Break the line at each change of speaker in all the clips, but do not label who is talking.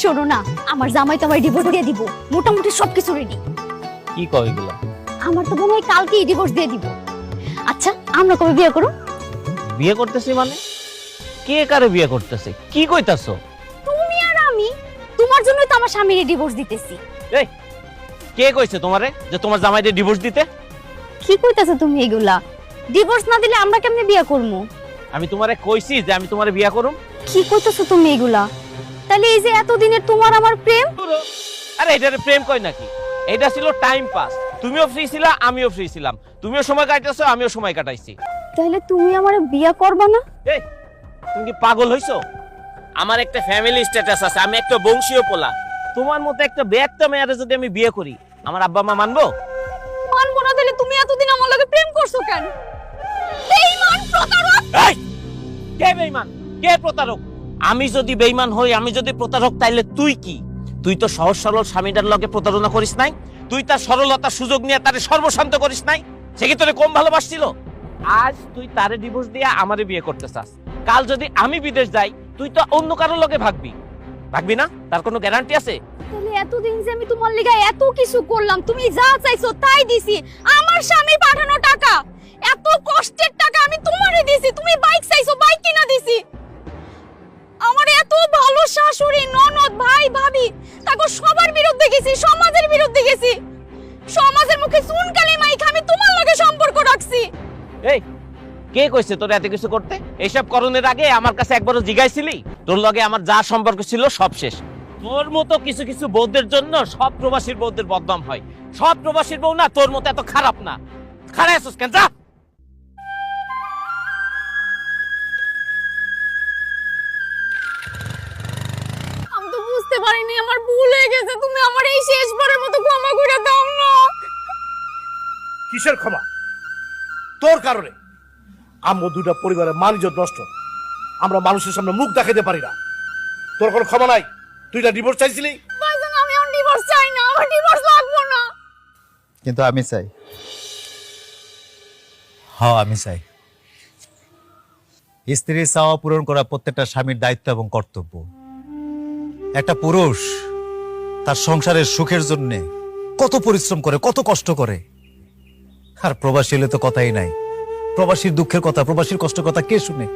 শোনো না আমার জামাই তো আমার ডিভোর্স দিয়ে দিব মোটামুটি সবকিছু রেডি
কি কয় এগুলা?
আমার তো মনে হয় কালকেই ডিভোর্স দিয়ে দিব। আচ্ছা আমরা কবে বিয়ে করো
বিয়ে করতেছি মানে? কে কারে বিয়ে করতেছে? কি কইতাছো?
তুমি আর আমি তোমার জন্যই তো আমার স্বামীর ডিভোর্স দিতেছি।
এই কে কইছে তোমারে যে তোমার জামাইদের ডিভোর্স দিতে?
কি কইতাছো তুমি এগুলা? ডিভোর্স না দিলে আমরা কেমনে বিয়ে করব
আমি তোমারে কইছি যে আমি তোমারে বিয়ে করুম।
কি কইতাছো তুমি এগুলা? তাহলে এই যে এতদিনের তোমার আমার প্রেম?
আরে এটারে প্রেম কই নাকি? এটা ছিল টাইম পাস তুমিও ফ্রি ছিলা আমিও ফ্রি ছিলাম। তুমিও সময় কাটাইছো আমিও সময় কাটাইছি।
তাহলে তুমি আমার বিয়া করবা না?
এই তুমি কি পাগল হইছো? আমার একটা ফ্যামিলি স্ট্যাটাস আছে আমি একটা বংশীয় পোলা। তোমার মতো একটা ব্যক্ত মেয়ারে যদি আমি বিয়ে করি আমার আব্বা মা মানবো?
মানবো না তাহলে তুমি এতদিন আমার লগে প্রেম করছ কেন? বেঈমান প্রতারক!
এই কে বেঈমান? কে প্রতারক? আমি যদি বেঈমান হই, আমি যদি প্রতারক, তাইলে তুই কি? তুই তো সহজ সরল স্বামীটার লগে প্রতারণা করিস নাই। তুই তার সরলতা সুযোগ নিয়ে তারে সর্বশান্ত করিস নাই। সে কি তোরে কম ভালোবাসছিল? আজ তুই তারে ডিভোর্স দিয়ে আমারে বিয়ে করতে চাস। কাল যদি আমি বিদেশ যাই, তুই তো অন্য কারোর লগে ভাগবি। ভাগবি না? তার কোনো গ্যারান্টি আছে?
তাহলে এতদিন যে আমি তোমার লিগা এত কিছু করলাম, তুমি যা চাইছো তাই দিছি। আমার স্বামী পাঠানো টাকা। এত কষ্টের টাকা আমি তোমারে দিছি। তুমি বাইক চাইছো বাইক কিনা দিছি। শাশুড়ি, ননদ, ভাই, ভাবি সবার বিরুদ্ধে গেছি, সমাজের বিরুদ্ধে গেছি। সমাজের মুখে আমি তোমার লগে সম্পর্ক রাখছি।
এই, কে কইছে তোর এত কিছু করতে? এইসব করণের আগে আমার কাছে একবারও জিগাইছিলি? তোর লগে আমার যা সম্পর্ক ছিল সব শেষ। তোর মতো কিছু কিছু বৌদ্ধের জন্য সব প্রবাসীর বৌদ্ধের বদনাম হয়। সব প্রবাসীর বউ না তোর মতো এত খারাপ না। খারাপ আছিস কেন? যা!
আমার ভুল হয়ে গেছে তুমি আমার এই শেষবারের মতো ক্ষমা করে দাও না।
কিসের ক্ষমা? তোর কারণে। আম্মু দুটা পরিবারের মানিজত নষ্ট। আমরা মানুষের সামনে মুখ দেখাতে পারি না। তোর কোনো ক্ষমা নাই? তুই না ডিভোর্স চাইছিলি?
আমি আর ডিভোর্স চাই না আমার ডিভোর্স লাগবে না।
কিন্তু আমি চাই। হ্যাঁ আমি চাই। স্ত্রীর চাওয়া পূরণ করা প্রত্যেকটা স্বামীর দায়িত্ব এবং কর্তব্য। একটা পুরুষ তার সংসারের সুখের জন্য কত পরিশ্রম করে, কত কষ্ট করে। আর প্রবাসী হলে তো কথাই নাই। প্রবাসীর দুঃখের কথা, প্রবাসীর কষ্ট কথা কে শুনে?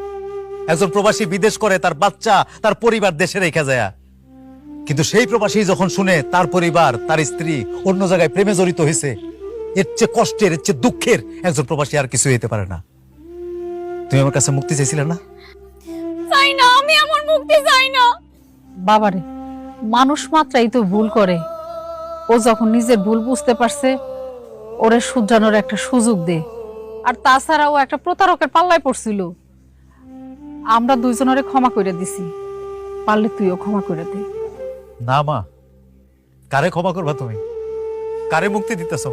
একজন প্রবাসী বিদেশ করে, তার বাচ্চা, তার পরিবার দেশে রেখে যায়। কিন্তু সেই প্রবাসী যখন শুনে তার পরিবার, তার স্ত্রী অন্য জায়গায় প্রেমে জড়িত হয়েছে, এর চেয়ে কষ্টের, এর চেয়ে দুঃখের একজন প্রবাসী আর কিছু হইতে পারে না। তুমি আমার কাছে মুক্তি চাইছিলে না?
না, আমি আমার মুক্তি চাই না।
বাবারে, মানুষ মাত্রাই তো ভুল করে। ও যখন নিজের ভুল বুঝতে পারছে, ওরে শুধরানোর একটা সুযোগ দে। আর তাছাড়া ও একটা প্রতারকের পাল্লায় পড়ছিল। আমরা দুইজনের ক্ষমা করে দিছি। পারলে তুইও ক্ষমা করে দে।
না মা, কারে ক্ষমা করবা তুমি? কারে মুক্তি দিতেছ?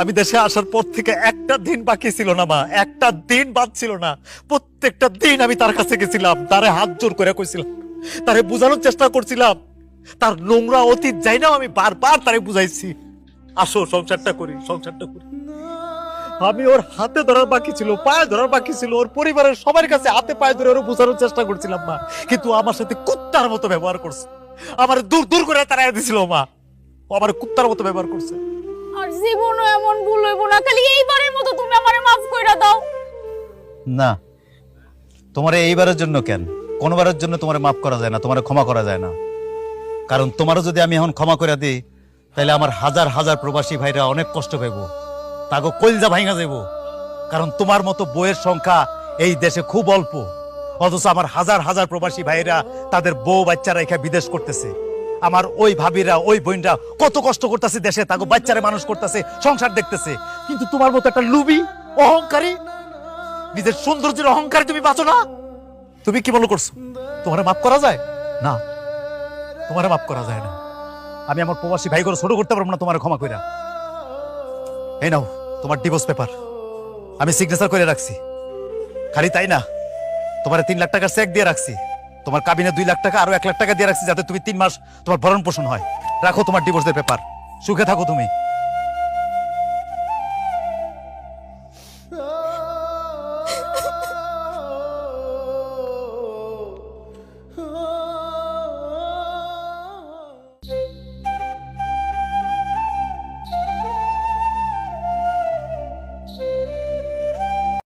আমি দেশে আসার পর থেকে একটা দিন বাকি ছিল না, মা। একটা দিন বাদ ছিল না। প্রত্যেকটা দিন আমি তার কাছে গেছিলাম। তারে হাত জোর করে কইছিলাম। তারে বোঝানোর চেষ্টা করছিলাম। তার নোংরা অতীত যাই না আমি বারবার তারে বুঝাইছি। আসো, সংসারটা করি সংসারটা করি। আমি ওর হাতে ধরার বাকি ছিল, পায়ে ধরার বাকি ছিল। ওর পরিবারের সবার কাছে হাতে পায়ে ধরে ওর বোঝানোর চেষ্টা করছিলাম, মা। কিন্তু আমার সাথে কুত্তার মতো ব্যবহার করছে। আমার দূর দূর করে তাড়াই দিছিল, মা। আমার কুত্তার মতো ব্যবহার করছে।
জীবনও এমন ভুল হইব না। খালি এইবারের মতো তুমি আমারে মাফ কইরা দাও।
না, তোমার এইবারের জন্য কেন? কোনবারের জন্য তোমার মাফ করা যায় না, তোমার ক্ষমা করা যায় না। কারণ তোমারও যদি আমি এখন ক্ষমা করে দিই, তাহলে আমার হাজার হাজার প্রবাসী ভাইরা অনেক কষ্ট পাইব। তাকে কলজা ভাঙা যাইব। কারণ তোমার মতো বইয়ের সংখ্যা এই দেশে খুব অল্প। অথচ আমার হাজার হাজার প্রবাসী ভাইরা তাদের বউ বাচ্চারা এখানে বিদেশ করতেছে। আমার ওই ভাবিরা, ওই বোনরা কত কষ্ট করতেছে দেশে তাকে বাচ্চারা মানুষ করতেছে, সংসার দেখতেছে। কিন্তু তোমার মতো একটা লুবি, অহংকারী, নিজের সৌন্দর্যের অহংকারে তুমি বাঁচো না। তুমি কি মনে করছ? তোমার মাফ করা যায়? না, তোমার মাফ করা যায় না। আমি আমার প্রবাসী ভাই করে ছোট করতে পারব না তোমার ক্ষমা কইরা। এই নাও, তোমার ডিভোর্স পেপার আমি সিগনেচার করে রাখছি। খালি তাই না? তোমার তিন লাখ টাকার চেক দিয়ে রাখছি। তোমার কাবিনে দুই লাখ টাকা, আরও এক লাখ টাকা দিয়ে রাখছি যাতে তুমি তিন মাস তোমার ভরণ পোষণ হয়। রাখো তোমার ডিভোর্সের পেপার সুখে থাকো তুমি।